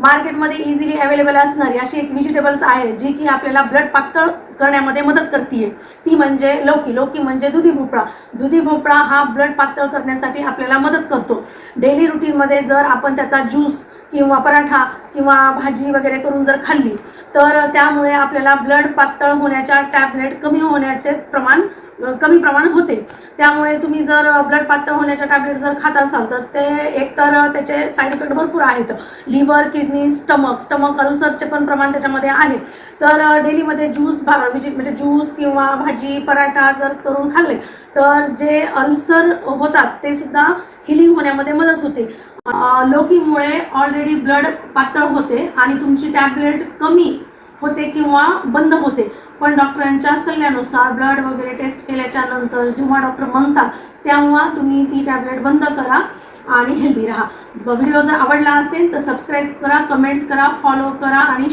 मार्केटमध्ये easily available असणारी अशी एक व्हेजिटेबल्स आहे जी की आपल्याला ब्लड पातळ करण्यामध्ये मदत करते ती म्हणजे लौकी. लौकी म्हणजे दुधी भोपळा. दुधी भोपळा हा ब्लड पातळ करण्यासाठी आपल्याला मदत करतो. डेली रुटीनमध्ये जर आपण त्याचा ज्यूस किंवा पराठा किंवा भाजी वगैरे करून जर खाल्ली तर त्यामुळे आपल्याला ब्लड पातळ होण्याच्या टॅबलेट कमी होण्याचे प्रमाण कमी प्रमाण होते. त्यामुळे तुम्ही जर ब्लड पातळ होण्याच्या टॅबलेट जर खात असाल तर ते एकतर त्याचे साईड इफेक्ट भरपूर आहेत. लिव्हर किडनी स्टमक स्टमक अल्सरचे पण प्रमाण त्याच्यामध्ये आहे. तर डेलीमध्ये ज्यूस भा म्हणजे, म्हणजे ज्यूस किंवा भाजी पराठा जर करून खाल्ले तर जे अल्सर होतात ते सुद्धा हिलिंग होण्यामध्ये मदत होते. लोकीमुळे लौकीमुळे ऑलरेडी ब्लड पातळ पातळ होते आणि तुमची टॅबलेट कमी होते किंवा बंद होते. पण डॉक्टरांच्या सल्ल्यानुसार ब्लड वगैरे टेस्ट केल्याच्यानंतर जेव्हा डॉक्टर म्हणतात तेव्हा तुम्ही ती टॅबलेट बंद करा आणि हेल्दी राहा. व्हिडिओ जर आवडला असेल तर सबस्क्राईब करा कमेंट्स करा फॉलो करा आणि